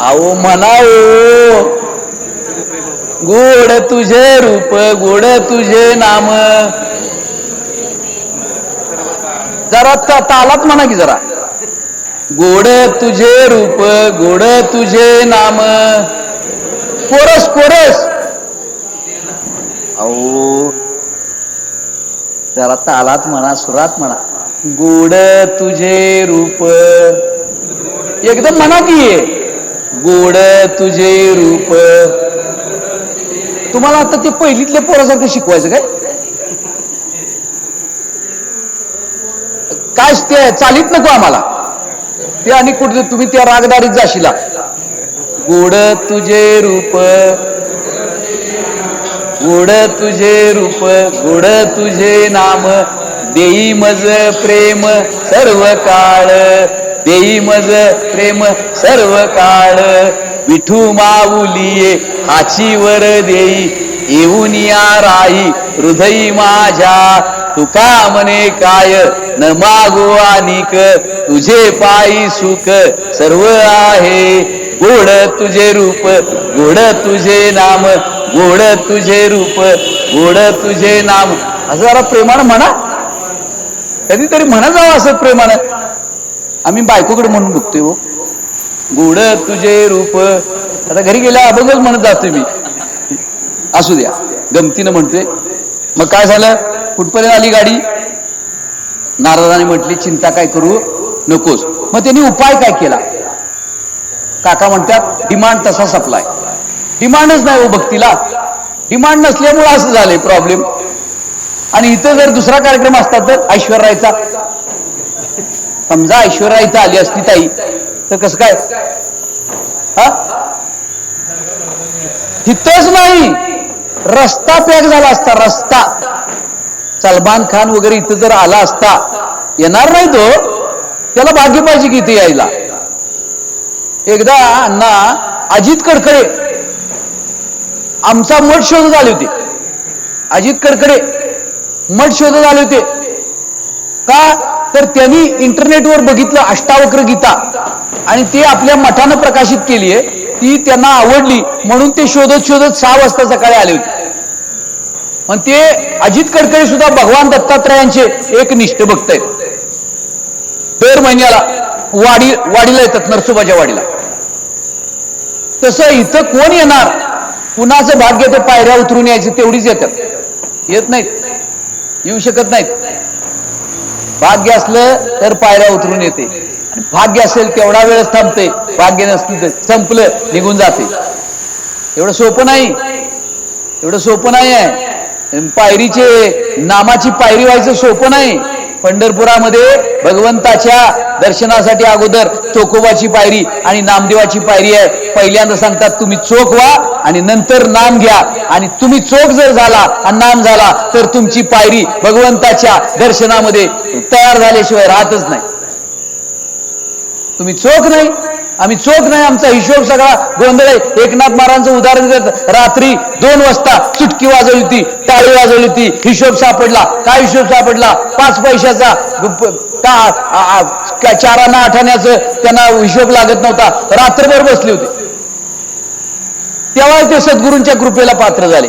आओ म्हणाओ गोड तुझे रूप गोड तुझे नाम. जरा तालात म्हणा की जरा. गोड तुझे रूप गोड तुझे नाम. कोरस कोरस अहो जरा तालात म्हणा सुरात म्हणा. गोड तुझे रूप. एकदम म्हणा की गोड तुझे रूप. तुम्हाला आता ते पहिलीतल्या पोरासारखं शिकवायचं काय? काय ते चालीत नको आम्हाला. ते आणि कुठे तुम्ही त्या रागदारीत जाशिला. गोड तुझे रूप. गोड तुझे रूप गोड तुझे नाम. देई मज प्रेम सर्व काळ देई मज प्रेम सर्व काळ. विठू माऊलिये हाची वर देई. येऊन या राई हृदयी माझ्या. तुका म्हणे काय? न मागो आणिक. तुझे पायी सुख सर्व आहे. गोड तुझे रूप गोड तुझे नाम गोड तुझे रूप गोड तुझे नाम. असं जरा प्रेमानं म्हणा. कधीतरी म्हणा जावं असं प्रेमानं. आम्ही बायकोकडे म्हणून बघतोय हो. गोड तुझे रूप. आता घरी गेल्या अभंगच म्हणत जातोय मी. असू द्या. गमतीनं म्हणतोय. मग काय झालं? कुठपर्यंत आली गाडी? नारदाने म्हटली चिंता काय करू नकोस. मग त्यांनी उपाय काय केला? काका म्हणतात डिमांड तसा सप्लाय. डिमांडच नाही हो भक्तीला. डिमांड नसल्यामुळे असं झालंय प्रॉब्लेम आणि इथं जर दुसरा कार्यक्रम असता तर ऐश्वर्याचा. समजा ऐश्वर्या इथं आली असती ताई तर कसं काय? हा? इथंच नाही. रस्ता पॅक झाला असता रस्ता. सलमान खान वगैरे इथं जर आला असता येणार नाही तो. त्याला भाग्य पाहिजे की इथे यायला. एकदा अण्णा अजित कडकडे आमचा मठ शोधत आले होते. अजित कडकडे मठ शोधत आले होते. का? तर त्यांनी इंटरनेटवर बघितलं अष्टावक्र गीता. आणि ते आपल्या मठानं प्रकाशित केली आहे. ती त्यांना आवडली. म्हणून ते शोधत शोधत सहा वाजता सकाळी आले होते. पण ते अजित कडकडे सुद्धा भगवान दत्तात्रयांचे एक निष्ठ भक्त आहेत. दर महिन्याला वाडी वाडीला येतात नरसोबाच्या वाडीला. तसं इथं कोण येणार? कुणाचं भाग्य ते पायऱ्या उतरून यायचं तेवढीच येतात. येत नाहीत. येऊ शकत नाहीत. भाग्य असलं तर पायऱ्या उतरून येते. आणि भाग्य असेल तेवढा वेळ थांबते. भाग्य नसलं तर संपलं निघून जाते. एवढं सोपं नाही. एवढं सोपं नाही आहे. पायरीचे नामाची पायरी व्हायचं सोपं नाही. पंढरपुरामध्ये भगवंताच्या दर्शनासाठी अगोदर चोकोबाची पायरी आणि नामदेवाची पायरी आहे. पहिल्यांदा सांगतात तुम्ही चोख व्हा आणि नंतर नाम घ्या. आणि तुम्ही चोख जर झाला आणि नाम झाला तर तुमची पायरी भगवंताच्या दर्शनामध्ये तयार झाल्याशिवाय राहतच नाही. तुम्ही चोख नाही. आम्ही चोख नाही आमचा हिशोब सगळा गोंधळ आहे. एकनाथ महाराजांचं उदाहरण देत रात्री दोन वाजता चुटकी वाजवली होती टाळी वाजवली होती. हिशोब सापडला. काय हिशोब सापडला? पाच पैशाचा का चारांना आठाण्याचं त्यांना हिशोब लागत नव्हता. रात्रभर बसले होते. तेव्हा ते सद्गुरूंच्या कृपेला पात्र झाले.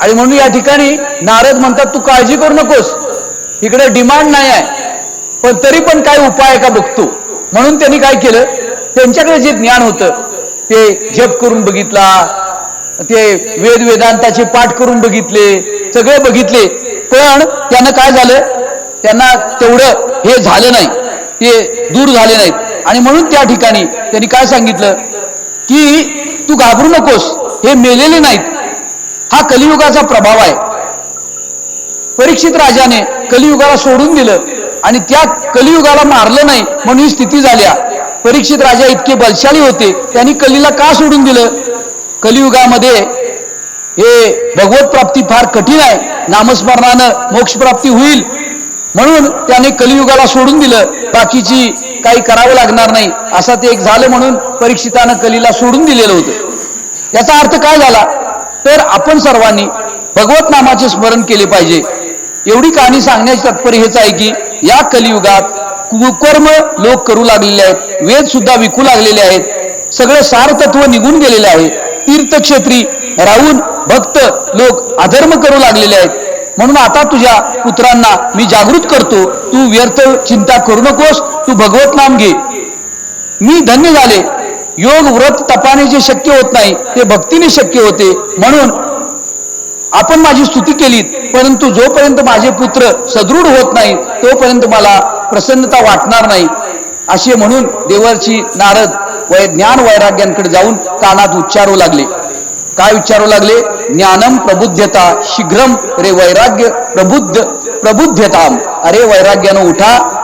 आणि म्हणून या ठिकाणी नारद म्हणतात तू काळजी करू नकोस. इकडे डिमांड नाही आहे. पण तरी पण काय उपाय आहे का बघतो म्हणून त्यांनी काय केलं? त्यांच्याकडे जे ज्ञान होतं ते जप करून बघितला ते वेद वेदांताचे पाठ करून बघितले सगळे बघितले. पण त्यांना काय झालं? त्यांना तेवढं हे झालं नाही. ते दूर झाले नाहीत. आणि म्हणून त्या ठिकाणी त्यांनी काय सांगितलं? की तू घाबरू नकोस हे मेलेले नाहीत. हा कलियुगाचा प्रभाव आहे. परीक्षित राजाने कलियुगाला सोडून दिलं आणि त्या कलियुगाला मारलं नाही म्हणून ही स्थिती झाल्या परीक्षित राजा इतके बलशाली होते त्यांनी कलीला का सोडून दिलं? कलियुगामध्ये हे भगवत प्राप्ती फार कठीण आहे. नामस्मरणानं मोक्ष प्राप्ती होईल. म्हणून त्याने कलियुगाला सोडून दिलं. बाकीची काही करावं लागणार नाही. असं ते एक झालं म्हणून परीक्षितानं कलीला सोडून दिलेलं होतं. याचा अर्थ काय झाला? तर आपण सर्वांनी भगवत नामाचे स्मरण केले पाहिजे. एवढी कहाणी सांगण्याचे तात्पर्य हेच आहे की या कलियुगात कुकर्म लोक करू लागलेले आहेत. वेद सुद्धा विकू लागलेले आहेत. सगळं सार तत्व निघून गेलेले आहे. तीर्थक्षेत्री राहून भक्त लोक अधर्म करू लागलेले आहेत. म्हणून आता तुझ्या पुत्रांना मी जागृत करतो. तू व्यर्थ चिंता करू नकोस. तू भगवत नाम घे. मी धन्य झाले. योग व्रत तपाने जे शक्य होत नाही ते भक्तीने शक्य होते. म्हणून आपण माझी स्तुती केलीत. परंतु जोपर्यंत माझे पुत्र सदृढ होत नाही तोपर्यंत मला प्रसन्नता वाटणार नाही. असे म्हणून देवरची नारद वै ज्ञान वैराग्यांकडे जाऊन कानात उच्चारू लागले. काय विचारू लागले? ज्ञानम प्रबुद्धता शीघ्रम रे वैराग्य प्रबुद्ध प्रबुद्धताम. अरे वैराग्यानं उठा.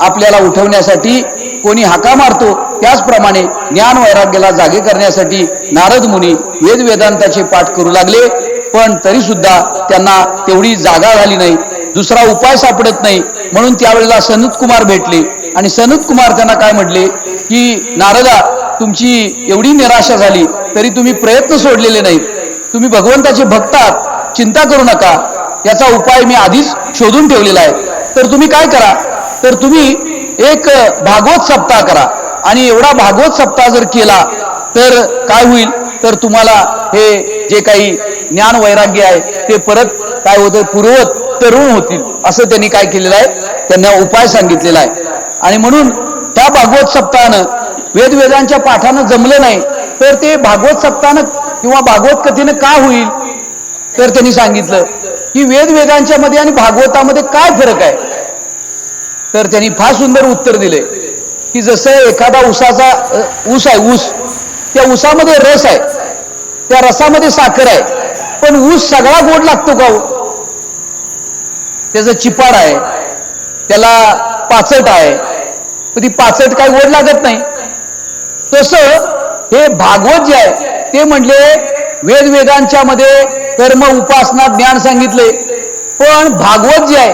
आपल्याला उठवण्यासाठी कोणी हाका मारतो? त्याचप्रमाणे ज्ञान वैराग्याला जागे करण्यासाठी नारद मुनी वेद वेदांताचे पाठ करू लागले. पण तरी सुद्धा त्यांना तेवढी जागा झाली नाही. दुसरा उपाय सापडत नाही. म्हणून त्यावेळेला सनत कुमार भेटले. आणि सनत कुमार त्यांना काय म्हटले? की नारदा तुमची एवढी निराशा झाली तरी तुम्ही प्रयत्न सोडलेले नाहीत. तुम्ही भगवंताचे भक्त आहात चिंता करू नका. याचा उपाय मी आधीच शोधून ठेवलेला आहे. तर तुम्ही काय करा? तर तुम्ही एक भागवत सप्ताह करा. आणि एवढा भागवत सप्ताह जर केला तर काय होईल? तर तुम्हाला हे जे काही ज्ञान वैराग्य आहे ते परत काय होतं? पूर्वत तरुण होतील. असं त्यांनी काय केलेलं आहे? त्यांना उपाय सांगितलेला आहे. आणि म्हणून त्या भागवत सप्ताहानं वेदवेदांच्या पाठानं जमलं नाही तर ते भागवत सप्ताहानं किंवा भागवत कथेनं का होईल? तर त्यांनी सांगितलं की वेदवेदांच्या मध्ये आणि भागवतामध्ये काय फरक आहे? तर त्यांनी फार सुंदर उत्तर दिले की जसं एखादा ऊसाचा ऊस आहे ऊस. त्या ऊसामध्ये रस आहे. त्या रसामध्ये साखर आहे. पण ऊस सगळा गोड लागतो का हो? त्याचं चिपाड आहे. त्याला पाचट आहे. पण ती पाचट काही वर लागत नाही. तसं हे भागवत जे आहे ते म्हणले वेदवेदांच्या मध्ये कर्म उपासना ज्ञान सांगितले. पण भागवत जे आहे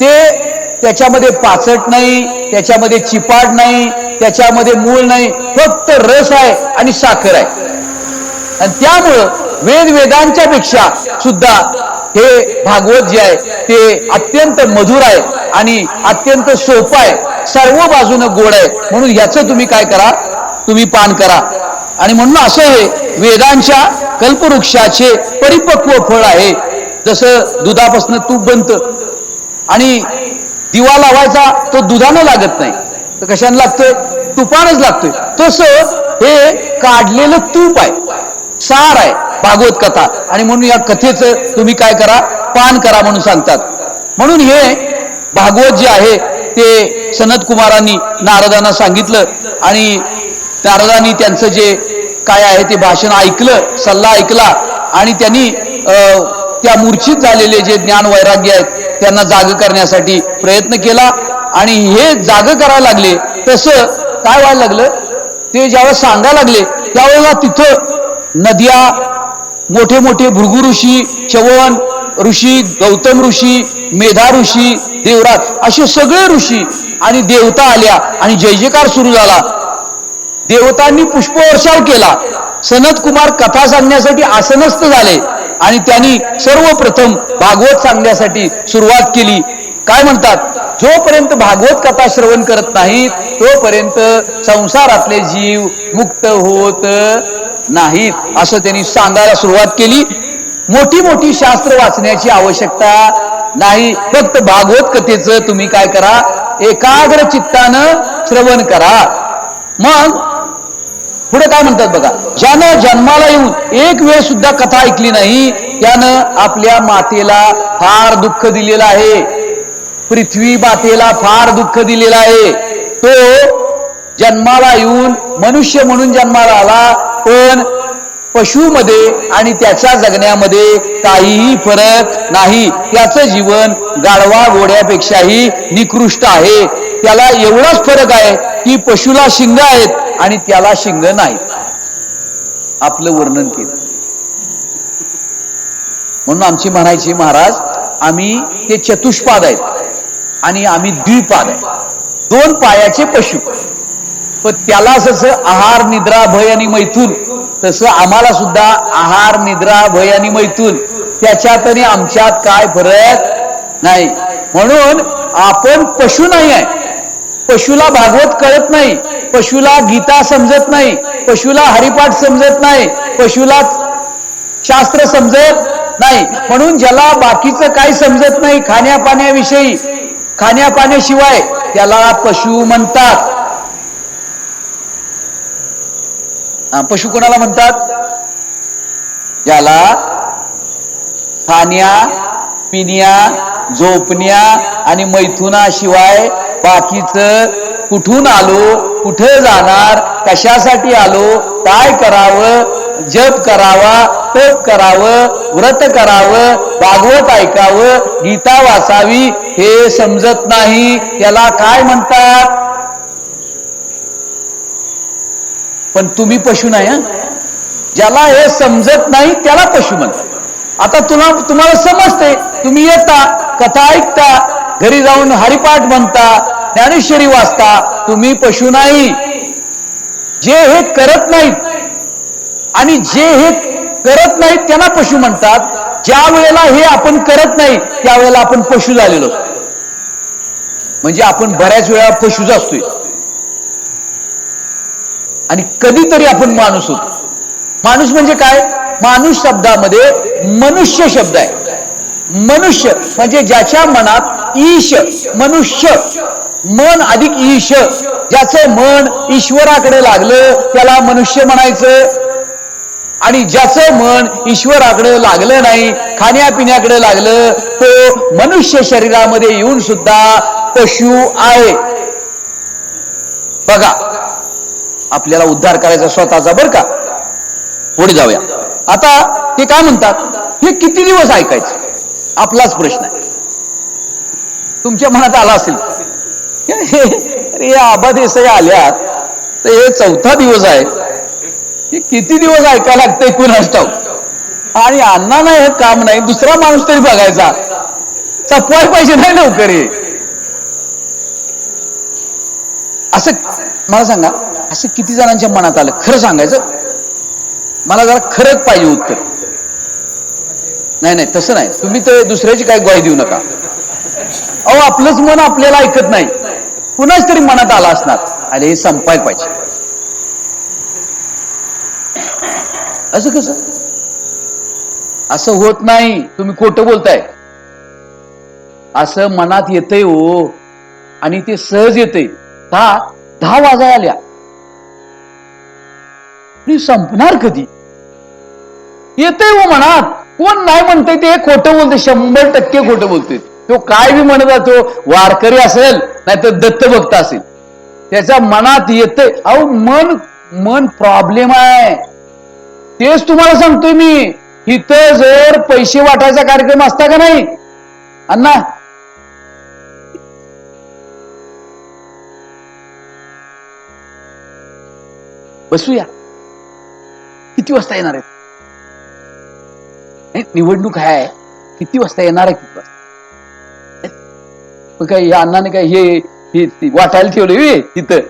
ते त्याच्यामध्ये पाचट नाही त्याच्यामध्ये चिपाड नाही त्याच्यामध्ये मूळ नाही. फक्त रस आहे आणि साखर आहे. आणि त्यामुळं वेद वेदांच्या पेक्षा सुद्धा हे भागवत जे आहे ते अत्यंत मधुर आहे आणि अत्यंत सोपं आहे. सर्व बाजूनं गोड आहे. म्हणून याचं तुम्ही काय करा? तुम्ही पान करा. आणि म्हणून असं हे वेदांच्या कल्पवृक्षाचे परिपक्व फळ आहे. जसं दुधापासून तूप बनतं. आणि दिवा लावायचा तो दुधानं लागत नाही. तर कशाने लागतोय? तुपानच लागतोय. तसं हे काढलेलं तूप आहे. सार आहे. भागवत कथा. आणि म्हणून या कथेचं तुम्ही काय करा? पान करा म्हणून सांगतात. म्हणून हे भागवत जे आहे ते सनत कुमारांनी नारदांना सांगितलं आणि नारदांनी त्यांचं जे काय आहे ते भाषण ऐकलं सल्ला ऐकला आणि त्यांनी अं, त्या मूर्छित झालेले जे ज्ञान वैराग्य आहेत त्यांना जाग करण्यासाठी प्रयत्न केला आणि हे जाग करायला लागले. तसं काय व्हायला लागलं? ते ज्यावेळेस सांगायला लागले त्यावेळेला तिथं नद्या मोठे मोठे भृगु ऋषी चवन ऋषी गौतम ऋषी मेधा ऋषी देवराज असे सगळे ऋषी आणि देवता आल्या आणि जय जयकार सुरू झाला. देवतांनी पुष्पवर्षाव केला. सनत कुमार कथा सांगण्यासाठी आसनस्थ झाले आणि त्यांनी सर्वप्रथम भागवत सांगण्यासाठी सुरुवात केली. काय म्हणतात? जोपर्यंत भागवत कथा श्रवण करत नाहीत तोपर्यंत संसारातले जीव मुक्त होत नाहीत असं त्यांनी सांगायला सुरुवात केली. मोठी मोठी शास्त्र वाचण्याची आवश्यकता नाही. फक्त भागवत कथेचं तुम्ही काय करा एकाग्र चित्तानं श्रवण करा. मग पुढे काय म्हणतात बघा ज्यानं जन्माला येऊन एक वेळ सुद्धा कथा ऐकली नाही त्यानं आपल्या मातेला फार दुःख दिलेलं आहे. पृथ्वी मातेला फार दुःख दिलेलं आहे. तो जन्माला येऊन मनुष्य म्हणून जन्माला आला पण पशुमध्ये आणि त्याच्या जगण्यामध्ये काहीही फरक नाही. त्याचं जीवन गाढवा घोड्यापेक्षाही निकृष्ट आहे. त्याला एवढाच फरक आहे की पशुला शिंग आहेत आणि त्याला शिंग नाहीत. आपलं वर्णन केलं. म्हणून आमची म्हणायची महाराज आम्ही ते चतुष्पाद आहेत आणि आम्ही द्विपाद आहे दोन पायाचे पशु. पण त्याला जसं आहार निद्रा भय आणि मैथून तसं आम्हाला सुद्धा आहार निद्रा भय आणि मैथून त्याच्यात आणि आमच्यात काय फरक नाही. म्हणून आपण पशु नाही आहे. पशुला भागवत कळत नाही. पशुला गीता समजत नाही. पशुला हरिपाठ समजत नाही. पशुला शास्त्र समजत नाही. म्हणून ज्याला बाकीचं काही समजत नाही खाण्यापाण्याविषयी खाण्यापाण्याशिवाय त्याला पशु म्हणतात हा, पशु कोणाला म्हणतात? ज्याला खाण्या पिण्या झोपण्या आणि मैथुनाशिवाय बाकीच कुठून आलो कुठे जाणार कशासाठी आलो काय करावं जप करावा तप करावं व्रत करावं भागवत ऐकावं गीता वाचावी हे समजत नाही. त्याला काय म्हणतात? पण तुम्ही पशु नाही हा? ज्याला हे समजत नाही त्याला पशु म्हणतात. आता तुला तुम्हाला समजते तुम्ही येता कथा ऐकता घरी जाऊन हरिपाठ म्हणता ज्ञानेश्वरी वाचता तुम्ही पशु नाही. जे हे करत नाहीत आणि जे हे करत नाहीत त्यांना पशु म्हणतात. ज्या वेळेला हे आपण करत नाही त्यावेळेला आपण पशु झालेलो. म्हणजे आपण बऱ्याच वेळा पशुच असतोय. आणि कधीतरी आपण माणूस होतो. माणूस म्हणजे काय? माणूस शब्दामध्ये मनुष्य शब्द आहे. मनुष्य म्हणजे ज्याच्या मनात ईश मनुष्य. मन अधिक ईश. ज्याचं मन ईश्वराकडे लागलं त्याला मनुष्य म्हणायचं. आणि ज्याचं मन ईश्वराकडे लागलं नाही खाण्यापिण्याकडे लागलं तो मनुष्य शरीरामध्ये येऊन सुद्धा पशु आहे. बघा आपल्याला उद्धार करायचा स्वतःचा बर का? पुढे जाऊया. आता ते काय म्हणतात? हे किती दिवस ऐकायचे? आपलाच प्रश्न आहे. तुमच्या मनात आला असेल. अरे आबा देसाई आल्यात. तर हे चौथा दिवस आहे. हे किती दिवस ऐकायला लागतंय कुणास ठाऊक? आणि अण्णा नाही हे काम नाही दुसरा माणूस तरी बघायचा. चपवाय पाहिजे नाही लवकर असं मला सांगा असं किती जणांच्या मनात आलं? खरं सांगायचं? मला जरा खरंच पाहिजे उत्तर. नाही नाही तसं नाही. तुम्ही तर दुसऱ्याची काय ग्वाही देऊ नका. अहो आपलंच मन आपल्याला ऐकत नाही. कुणाच तरी मनात आला असणार. अरे हे संपायला पाहिजे. असं कसं? असं होत नाही. तुम्ही खोटं बोलताय. असं मनात येतंय हो. आणि ते सहज येतंय. का दहा वाजा आल्या. संपणार कधी? येतंय हो मनात. कोण नाही म्हणतंय ते खोटं बोलते शंभर टक्के खोटं बोलते तो काय बी म्हणत तो वारकरी असेल नाही तर दत्तभक्त असेल. त्याच्या मनात येतंय अहो मन मन प्रॉब्लेम आहे. तेच तुम्हाला सांगतोय मी. इथं जर पैसे वाटायचा कार्यक्रम असता का नाही? अण्णा बसूया. किती वाजता येणार आहे नाही, निवडणूक आहे किती वाजता येणार आहे? किती वाजता? मग काय या अण्णाने काय हे हे वाटायला ठेवलं तिथं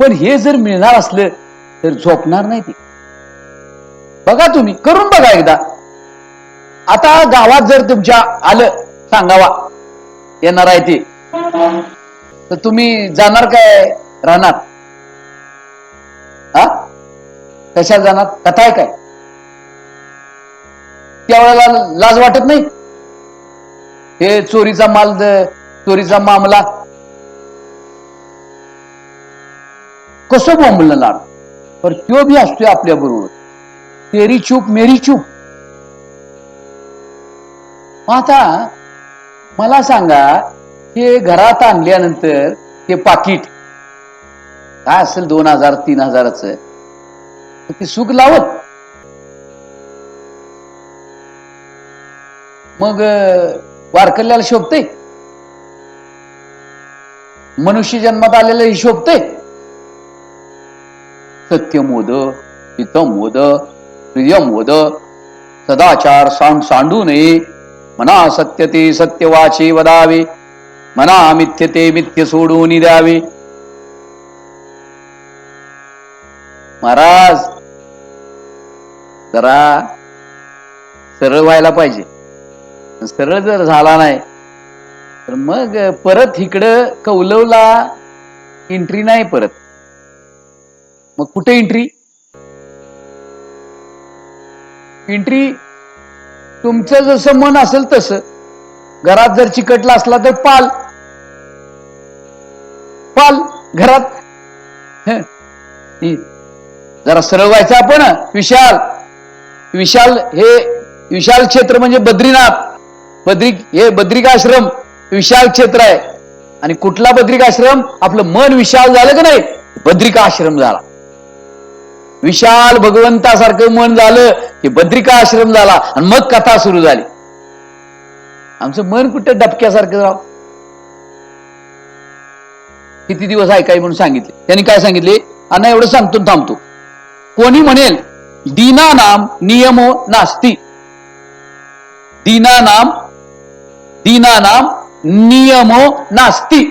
पण हे जर मिळणार असलं तर झोपणार नाही ते. बघा तुम्ही करून बघा एकदा. आता गावात जर तुमच्या आलं सांगावा. येणार आहे ते. तर तुम्ही जाणार काय? राहणार. कशा जाणार कथा आहे काय? त्यावेळेला लाज वाटत नाही? हे चोरीचा माल चोरीचा मामला. कसं बोंबलणार पर तो बी असतोय आपल्या बरोबर. तेरी चूप मेरी चूप आता मला सांगा हे घरात आणल्यानंतर हे पाकिट काय असेल दोन हजार तीन हजाराचं? ते सुख लावत. मग वारकल्याला शोभते मनुष्य जन्मात आलेलं ही शोभते मोद प्रियं मोद सदाचार सांड सांडू नये. मना सत्य ते सत्यवाचे वदावे. मना मिथ्य ते मिथ्य सोडून द्यावे. महाराज जरा सरळ व्हायला पाहिजे. सरळ जर झाला नाही तर मग परत इकडं कौलवला एंट्री नाही परत. मग कुठे एंट्री एंट्री तुमचं जसं मन असेल तसं. घरात जर चिकटला असला तर पाल. पाल घरात. जरा सरळ व्हायचं आपण विशाल. विशाल हे विशाल क्षेत्र म्हणजे बद्रीनाथ. बद्री हे बद्रिकाश्रम विशाल क्षेत्र आहे. आणि कुठला बद्रिकाश्रम? आपलं मन विशाल झालं का नाही? बद्रिकाश्रम झाला. विशाल भगवंतासारखं मन झालं की बद्रिकाश्रम झाला आणि मग कथा सुरू झाली. आमचं मन कुठं डबक्यासारखं राव? किती दिवस ऐकाय म्हणून सांगितले? त्यांनी काय सांगितले? अण्णा एवढं सांगतो थांबतो. कोणी म्हणेल दीना नाम नियमो नास्ती। दीना नाम दीना नाम नियमो नास्ती।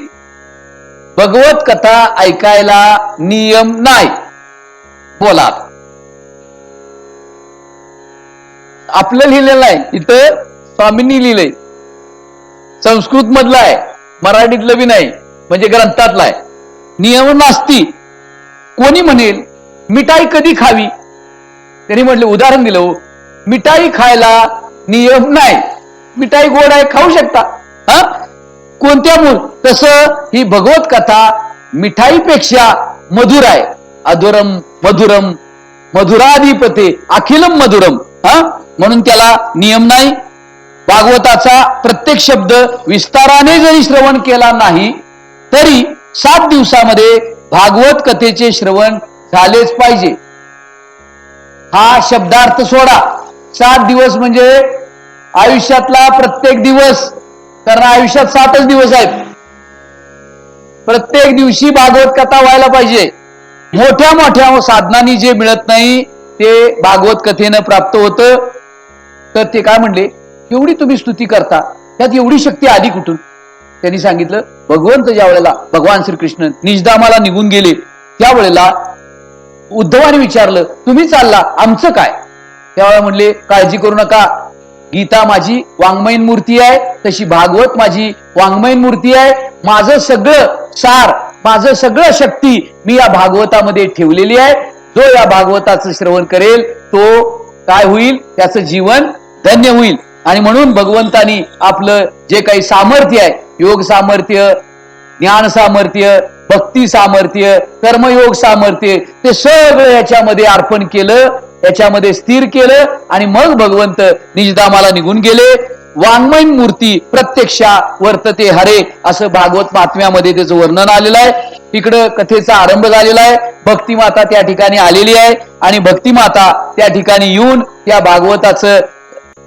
भगवत कथा ऐकायला नियम नाही बोला आपलं लिहिलेलं आहे इथं स्वामींनी लिहिलंय. संस्कृत मधलं आहे मराठीतलं बी नाही म्हणजे ग्रंथातलं आहे. नियम नास्ती। कोणी म्हणेल मिठाई कधी खावी? त्यांनी म्हटले उदाहरण दिलं हो. मिठाई खायला नियम नाही. मिठाई गोड आहे खाऊ शकता. हा? कोणत्या मूळ? तसं ही भगवत कथा मिठाईपेक्षा मधुर आहे. अधुरम मधुरम मधुराधिपते अखिलम मधुरम. हा? म्हणून त्याला नियम नाही. भागवताचा प्रत्येक शब्द विस्ताराने जरी श्रवण केला नाही तरी सात दिवसामध्ये भागवत कथेचे श्रवण झालेच पाहिजे. हा शब्दार्थ सोडा. सात दिवस म्हणजे आयुष्यातला प्रत्येक दिवस. कारण आयुष्यात सातच दिवस आहेत. प्रत्येक दिवशी भागवत कथा व्हायला पाहिजे. मोठ्या मोठ्या साधनांनी जे मिळत नाही ते भागवत कथेनं प्राप्त होतं. तर ते काय म्हणले? एवढी तुम्ही स्तुती करता त्यात एवढी शक्ती आली कुठून? त्यांनी सांगितलं भगवंत ज्या वेळेला भगवान श्रीकृष्ण निजधामाला निघून गेले त्यावेळेला उद्धवाने विचारलं तुम्ही चालला आमचं काय? त्यावेळेला म्हणले काळजी करू नका. गीता माझी वाङ्मयीन मूर्ती आहे तशी भागवत माझी वाङ्मयीन मूर्ती आहे. माझं सगळं सार माझं सगळं शक्ती मी या भागवतामध्ये ठेवलेली आहे. जो या भागवताचं श्रवण करेल तो काय होईल? त्याचं जीवन धन्य होईल. आणि म्हणून भगवंतानी आपलं जे काही सामर्थ्य आहे योग सामर्थ्य ज्ञान सामर्थ्य भक्ती सामर्थ्य कर्मयोग सामर्थ्य ते सगळं याच्यामध्ये अर्पण केलं याच्यामध्ये स्थिर केलं आणि मग भगवंत निजधामाला निघून गेले. वाङ्मय मूर्ती प्रत्यक्षा वर्तते हरे असं भागवत महात्म्यामध्ये त्याचं वर्णन आलेलं आहे. तिकडं कथेचा आरंभ झालेला आहे. भक्तिमाता त्या ठिकाणी आलेली आहे आणि भक्तिमाता त्या ठिकाणी येऊन त्या भागवताचं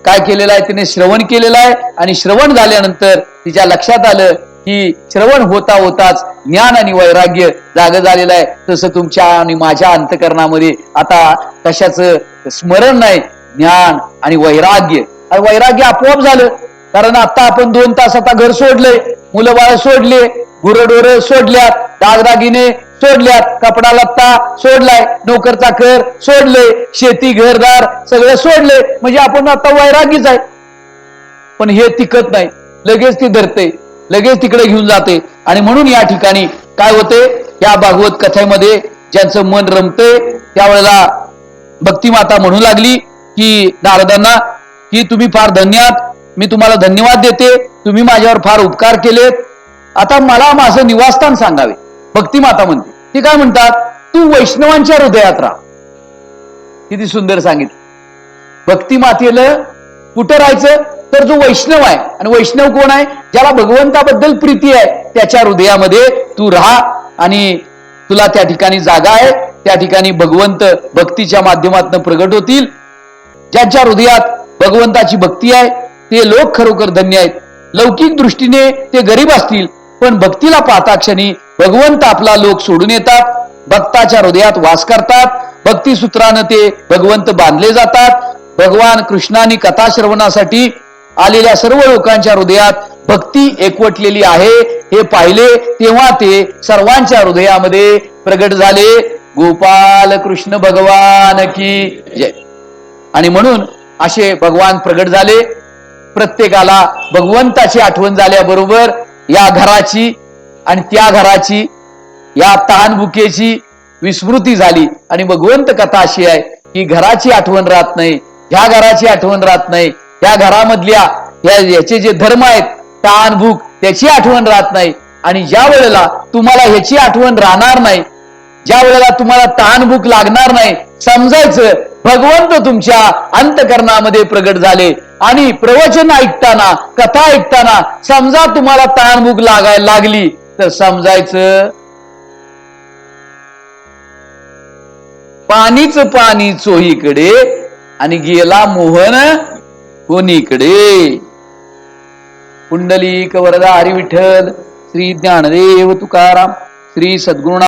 काय केलेलं आहे तिने श्रवण केलेलं आहे. आणि श्रवण झाल्यानंतर तिच्या लक्षात आलं की श्रवण होता होताच ज्ञान आणि वैराग्य जाग झालेलं आहे. तसं तुमच्या आणि माझ्या अंतकरणामध्ये आता कशाचं स्मरण नाही. ज्ञान आणि वैराग्य. आणि वैराग्य आपोआप झालं. कारण आता आपण दोन तास आता घर सोडलंय. मुलं बाळ सोडले. गुरडोर सोडल्यात. दागदागिने सोडल्यात. कपडा लत्ता सोडलाय. नोकरचा कर सोडले शेती घरदार सगळं सोडले म्हणजे आपण आता वैरागीच आहे. पण हे टिकत नाही. लगेच ती धरते. लगेच तिकडे घेऊन जाते. आणि म्हणून या ठिकाणी काय होते? या भागवत कथेमध्ये ज्यांचं मन रमते त्यावेळेला भक्तिमाता म्हणू लागली की नारदांना की तुम्ही फार धन्यात मी तुम्हाला धन्यवाद देते. तुम्ही माझ्यावर फार उपकार केलेत. आता मला माझं निवासस्थान सांगावे. भक्तिमाता म्हणते ती काय म्हणतात? तू वैष्णवांच्या हृदयात राहा. किती सुंदर सांगितलं. भक्तिमातेला कुठं राहायचं? तर जो वैष्णव आहे आणि वैष्णव कोण आहे? ज्याला भगवंताबद्दल प्रीती आहे त्याच्या हृदयामध्ये तू राहा आणि तुला त्या ठिकाणी जागा आहे. त्या ठिकाणी भगवंत भक्तीच्या माध्यमातून प्रगट होतील. ज्यांच्या हृदयात भगवंताची भक्ती आहे ते लोक खरोखर धन्य आहेत. लौकिक दृष्टीने ते गरीब असतील पण भक्तीला पाहता क्षणी भगवंत आपला लोक सोडून येतात. भक्ताच्या हृदयात वास करतात. भक्ती सूत्रानं ते भगवंत बांधले जातात. भगवान कृष्णाने कथा श्रवणासाठी आलेल्या सर्व लोकांच्या हृदयात भक्ती एकवटलेली आहे. हे पाहिले तेव्हा ते सर्वांच्या हृदयामध्ये प्रगट झाले. गोपाल कृष्ण भगवान की जय. आणि म्हणून असे भगवान प्रगट झाले. प्रत्येकाला भगवंताची आठवण झाल्याबरोबर या घराची आणि त्या घराची या तहानभुकेची विस्मृती झाली. आणि भगवंत कथा अशी आहे की घराची आठवण राहत नाही ह्या घराची आठवण राहत नाही. त्या घरामधल्या या याचे जे धर्म आहेत तहानभूक त्याची आठवण राहत नाही. आणि ज्या वेळेला तुम्हाला ह्याची आठवण राहणार नाही ज्या वेळेला तुम्हाला तहानभूक लागणार नाही समजायचं भगवंत तुमच्या अंतकरणामध्ये प्रगट झाले. आणि प्रवचन ऐकताना कथा ऐकताना समजा तुम्हाला तहानभूक लागायला लागली तर समजायचं. पाणीच पाणी चोहीकडे आणि गेला मोहन कोणीकडे? कुंडलिक वरदा हरी श्री ज्ञानदेव तुकाराम श्री सद्गुरुनाथ